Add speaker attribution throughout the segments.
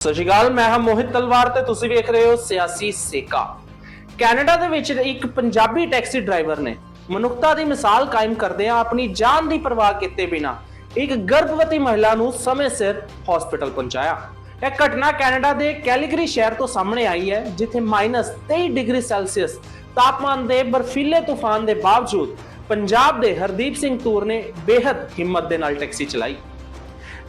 Speaker 1: ਸਤਿ ਸ਼੍ਰੀ ਅਕਾਲ, ਮੈਂ ਹਾਂ ਮੋਹਿਤ ਤਲਵਾਰ ਤੇ ਤੁਸੀਂ ਵੇਖ ਰਹੇ ਹੋ ਸਿਆਸੀ ਸੇਕਾ। ਕੈਨੇਡਾ ਦੇ ਵਿੱਚ ਇੱਕ ਪੰਜਾਬੀ ਟੈਕਸੀ ਡਰਾਈਵਰ ਨੇ ਮਨੁੱਖਤਾ ਦੀ ਮਿਸਾਲ ਕਾਇਮ ਕਰਦਿਆਂ ਆਪਣੀ ਜਾਨ ਦੀ ਪਰਵਾਹ ਕੀਤੇ ਬਿਨਾ ਇੱਕ ਗਰਭਵਤੀ ਮਹਿਲਾ ਨੂੰ ਸਮੇਂ ਸਿਰ ਹਸਪੀਟਲ ਪਹੁੰਚਾਇਆ। ਇਹ ਘਟਨਾ ਕੈਨੇਡਾ ਦੇ ਕੈਲੀਗਰੀ ਸ਼ਹਿਰ ਤੋਂ ਸਾਹਮਣੇ ਆਈ ਹੈ, ਜਿੱਥੇ -23 ਡਿਗਰੀ ਸੈਲਸੀਅਸ ਤਾਪਮਾਨ ਦੇ ਬਰਫੀਲੇ ਤੂਫਾਨ ਦੇ ਬਾਵਜੂਦ ਪੰਜਾਬ ਦੇ ਹਰਦੀਪ ਸਿੰਘ ਤੂਰ ਨੇ ਬੇहद ਹਿੰਮਤ ਦੇ ਨਾਲ ਟੈਕਸੀ ਚਲਾਈ।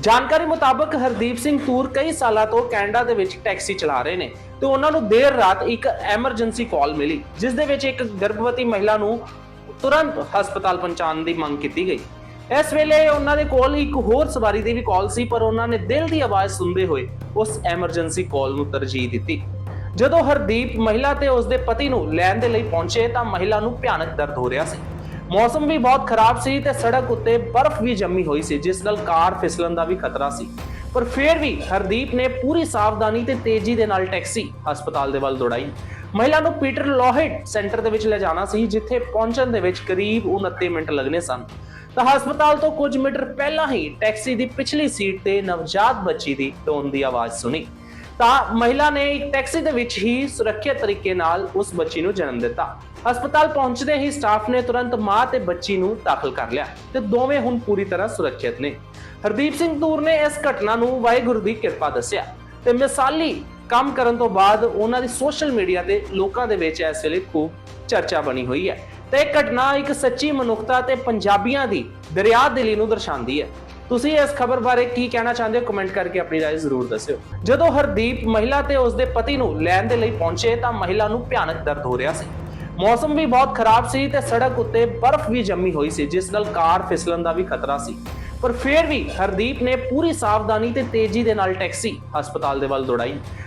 Speaker 1: ਜਾਣਕਾਰੀ ਮੁਤਾਬਕ ਹਰਦੀਪ ਸਿੰਘ ਤੂਰ ਕਈ ਸਾਲਾਂ ਤੋਂ ਕੈਨੇਡਾ ਦੇ ਵਿੱਚ ਟੈਕਸੀ ਚਲਾ ਰਹੇ ਨੇ ਤੇ ਉਹਨਾਂ ਨੂੰ ਦੇਰ ਰਾਤ ਇੱਕ ਐਮਰਜੈਂਸੀ ਕਾਲ ਮਿਲੀ, ਜਿਸ ਦੇ ਵਿੱਚ ਇੱਕ ਗਰਭਵਤੀ ਮਹਿਲਾ ਨੂੰ ਤੁਰੰਤ ਹਸਪਤਾਲ ਪਹੁੰਚਾਉਣ ਦੀ ਮੰਗ ਕੀਤੀ ਗਈ। ਇਸ ਵੇਲੇ ਉਹਨਾਂ ਦੇ ਕੋਲ ਇੱਕ ਹੋਰ ਸਵਾਰੀ ਦੀ ਵੀ ਕਾਲ ਸੀ, ਪਰ ਉਹਨਾਂ ਨੇ ਦਿਲ ਦੀ ਆਵਾਜ਼ ਸੁਣਦੇ ਹੋਏ ਉਸ ਐਮਰਜੈਂਸੀ ਕਾਲ ਨੂੰ ਤਰਜੀਹ ਦਿੱਤੀ। ਜਦੋਂ ਹਰਦੀਪ ਮਹਿਲਾ ਤੇ ਉਸਦੇ ਪਤੀ ਨੂੰ ਲੈਣ ਦੇ ਲਈ ਪਹੁੰਚੇ ਤਾਂ ਮਹਿਲਾ ਨੂੰ ਭਿਆਨਕ ਦਰਦ ਹੋ ਰਿਹਾ ਸੀ। ਮੌਸਮ ਵੀ ਬਹੁਤ ਖਰਾਬ ਸੀ ਤੇ ਸੜਕ ਉੱਤੇ ਬਰਫ਼ ਵੀ ਜੰਮੀ ਹੋਈ ਸੀ, ਜਿਸ ਨਾਲ ਕਾਰ ਫਿਸਲਣ ਦਾ ਵੀ ਖਤਰਾ ਸੀ। ਪਰ ਫਿਰ ਵੀ ਹਰਦੀਪ ਨੇ ਪੂਰੀ ਸਾਵਧਾਨੀ ਤੇ ਤੇਜ਼ੀ ਦੇ ਨਾਲ ਟੈਕਸੀ ਹਸਪਤਾਲ ਦੇ ਵੱਲ ਦੌੜਾਈ। ਮਹਿਲਾ ਨੂੰ ਪੀਟਰ ਲੋਹੇਟ ਸੈਂਟਰ ਦੇ ਵਿੱਚ ਲੈ ਜਾਣਾ ਸੀ, ਜਿੱਥੇ ਪਹੁੰਚਣ ਦੇ ਵਿੱਚ ਕਰੀਬ 29 ਮਿੰਟ ਲੱਗਣੇ ਸਨ। ਤਾਂ ਹਸਪਤਾਲ ਤੋਂ ਕੁਝ ਮੀਟਰ ਪਹਿਲਾਂ ਹੀ ਟੈਕਸੀ ਦੀ ਪਿਛਲੀ ਸੀਟ ਤੇ ਨਵਜਾਤ ਬੱਚੀ ਦੀ ਟੋਨ ਦੀ ਆਵਾਜ਼ ਸੁਣੀ। ਤਾਂ ਮਹਿਲਾ ਨੇ ਇੱਕ ਟੈਕਸੀ ਦੇ ਵਿੱਚ ਹੀ ਸੁਰੱਖਿਅਤ ਤਰੀਕੇ ਨਾਲ ਉਸ ਬੱਚੀ ਨੂੰ ਜਨਮ ਦਿੱਤਾ। ਹਸਪਤਾਲ ਪਹੁੰਚਦੇ ਹੀ ਸਟਾਫ ਨੇ ਤੁਰੰਤ ਮਾਂ ਤੇ ਬੱਚੀ ਨੂੰ ਦਾਖਲ ਕਰ ਲਿਆ ਤੇ ਦੋਵੇਂ ਹੁਣ ਪੂਰੀ ਤਰ੍ਹਾਂ ਸੁਰੱਖਿਅਤ ਨੇ। ਹਰਦੀਪ ਸਿੰਘ ਤੂਰ ਨੇ ਇਸ ਘਟਨਾ ਨੂੰ ਵਾਹਿਗੁਰੂ ਦੀ ਕਿਰਪਾ ਦੱਸਿਆ ਤੇ ਮਿਸਾਲੀ ਕੰਮ ਕਰਨ ਤੋਂ ਬਾਅਦ ਉਹਨਾਂ ਦੀ ਸੋਸ਼ਲ ਮੀਡੀਆ ਤੇ ਲੋਕਾਂ ਦੇ ਵਿੱਚ ਇਸ ਵੇਲੇ ਖੂਬ ਚਰਚਾ ਬਣੀ ਹੋਈ ਹੈ ਤੇ ਇਹ ਘਟਨਾ ਇੱਕ ਸੱਚੀ ਮਨੁੱਖਤਾ ਤੇ ਪੰਜਾਬੀਆਂ ਦੀ ਦਰਿਆ ਦਿਲੀ ਨੂੰ ਦਰਸਾਉਂਦੀ ਹੈ। ਤੁਸੀਂ ਇਸ ਖਬਰ ਬਾਰੇ ਕੀ ਕਹਿਣਾ ਚਾਹੁੰਦੇ ਹੋ ਕਮੈਂਟ ਕਰਕੇ ਆਪਣੀ رائے ਜ਼ਰੂਰ ਦੱਸਿਓ ਜਦੋਂ ਹਰਦੀਪ ਮਹਿਲਾ ਤੇ ਉਸਦੇ ਪਤੀ ਨੂੰ ਲੈਣ ਦੇ ਲਈ ਪਹੁੰਚੇ ਤਾਂ ਮਹਿਲਾ ਨੂੰ ਭਿਆਨਕ ਦਰਦ ਹੋ ਰਿਹਾ ਸੀ ਮੌਸਮ ਵੀ ਬਹੁਤ ਖਰਾਬ ਸੀ ਤੇ ਸੜਕ ਉੱਤੇ ਬਰਫ਼ ਵੀ ਜੰਮੀ ਹੋਈ ਸੀ ਜਿਸ ਨਾਲ ਕਾਰ ਫਿਸਲਣ ਦਾ ਵੀ ਖਤਰਾ ਸੀ ਪਰ ਫਿਰ ਵੀ ਹਰਦੀਪ ਨੇ ਪੂਰੀ ਸਾਵਧਾਨੀ ਤੇ ਤੇਜ਼ੀ ਦੇ ਨਾਲ ਟੈਕਸੀ ਹਸਪਤਾਲ ਦੇ ਵੱਲ ਦੌੜਾਈ